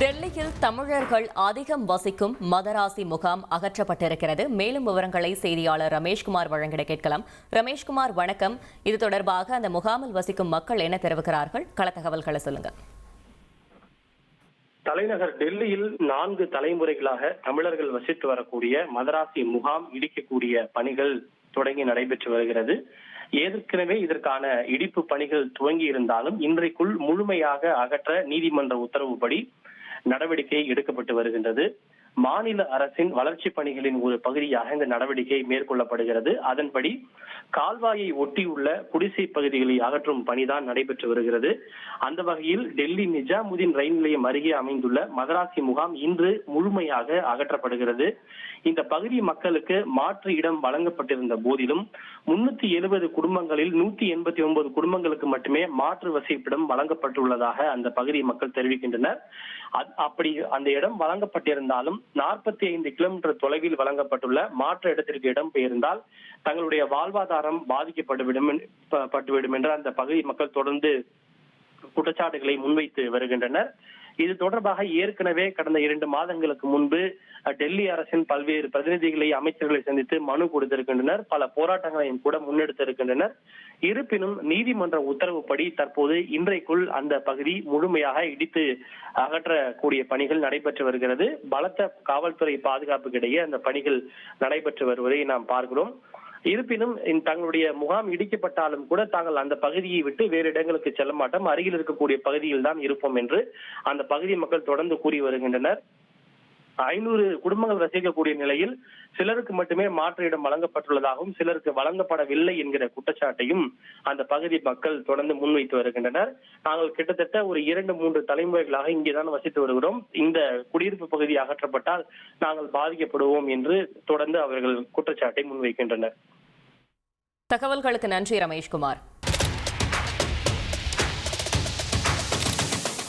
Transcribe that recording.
டெல்லியில் தமிழர்கள் அதிகம் வசிக்கும் மதராசி முகாம் அகற்றப்பட்டிருக்கிறது. மேலும் விவரங்களை செய்தியாளர் ரமேஷ்குமார் வழங்கிட கேட்கலாம். ரமேஷ்குமார் வணக்கம். இது தொடர்பாக அந்த முகாமில் வசிக்கும் மக்கள் என்ன தெரிவிக்கிறார்கள்? கள தகவல்களை சொல்லுங்க. தலைநகர் டெல்லியில் நான்கு தலைமுறைகளாக தமிழர்கள் வசித்து வரக்கூடிய மதராசி முகாம் இடிக்கக்கூடிய பணிகள் தொடங்கி நடைபெற்று வருகிறது. ஏற்கனவே இதற்கான இடிப்பு பணிகள் துவங்கி இருந்தாலும் இன்றைக்குள் முழுமையாக அகற்ற நீதிமன்ற உத்தரவுப்படி நடவடிக்கை எடுக்கப்பட்டு வருகின்றது. மாநில அரசின் வளர்ச்சி பணிகளின் ஒரு பகுதியாக இந்த நடவடிக்கை மேற்கொள்ளப்படுகிறது. அதன்படி கால்வாயை ஒட்டியுள்ள குடிசை பகுதிகளை அகற்றும் பணிதான் நடைபெற்று வருகிறது. அந்த வகையில் டெல்லி நிஜாமுதீன் ரயில் நிலையம் அருகே அமைந்துள்ள மதராசி முகாம் இன்று முழுமையாக அகற்றப்படுகிறது. இந்த பகுதி மக்களுக்கு மாற்று இடம் வழங்கப்பட்டிருந்த போதிலும் முன்னூத்தி எழுபது குடும்பங்களில் நூத்தி எண்பத்தி ஒன்பது குடும்பங்களுக்கு மட்டுமே மாற்று வசிப்பிடம் வழங்கப்பட்டுள்ளதாக அந்த பகுதி மக்கள் தெரிவிக்கின்றனர். அப்படி அந்த இடம் வழங்கப்பட்டிருந்தாலும் நாற்பத்தி ஐந்து கிலோமீட்டர் தொலைவில் வழங்கப்பட்டுள்ள மாற்று இடத்திற்கு இடம் பெயர்ந்தால் தங்களுடைய வாழ்வாதாரம் பாதிக்கப்பட்டுவிடும் பட்டுவிடும் என்று அந்த பகுதி மக்கள் தொடர்ந்து குற்றச்சாட்டுகளை முன்வைத்து வருகின்றனர். இது தொடர்பாக ஏற்கனவே கடந்த இரண்டு மாதங்களுக்கு முன்பு டெல்லி அரசின் பல்வேறு பிரதிநிதிகளை அமைச்சர்களை சந்தித்து மனு கொடுத்திருக்கின்றனர். பல போராட்டங்களையும் கூட முன்னெடுத்திருக்கின்றனர். இருப்பினும் நீதிமன்ற உத்தரவுப்படி தற்போது இன்றைக்குள் அந்த பகுதி முழுமையாக இடித்து அகற்றக்கூடிய பணிகள் நடைபெற்று வருகிறது. பலத்த காவல்துறை பாதுகாப்புக்கிடையே அந்த பணிகள் நடைபெற்று வருவதை நாம் பார்க்கிறோம். இருப்பினும் தங்களுடைய முகாம் இடிக்கப்பட்டாலும் கூட தாங்கள் அந்த பகுதியை விட்டு வேறு இடங்களுக்கு செல்ல மாட்டோம். அருகில் இருக்கக்கூடிய பகுதியில் தான் இருப்போம் என்று அந்த பகுதி மக்கள் தொடர்ந்து கூறி வருகின்றனர். ஐநூறு குடும்பங்கள் வசிக்கக்கூடிய நிலையில் சிலருக்கு மட்டுமே மாற்று இடம் வழங்கப்பட்டுள்ளதாகவும் சிலருக்கு வழங்கப்படவில்லை என்கிற குற்றச்சாட்டையும் அந்த பகுதி மக்கள் தொடர்ந்து முன்வைத்து வருகின்றனர். நாங்கள் கிட்டத்தட்ட ஒரு இரண்டு மூன்று தலைமுறைகளாக இங்கேதான் வசித்து வருகிறோம். இந்த குடியிருப்பு பகுதி அகற்றப்பட்டால் நாங்கள் பாதிக்கப்படுவோம் என்று தொடர்ந்து அவர்கள் குற்றச்சாட்டை முன்வைக்கின்றனர். தகவல்களுக்கு நன்றி ரமேஷ்குமார்.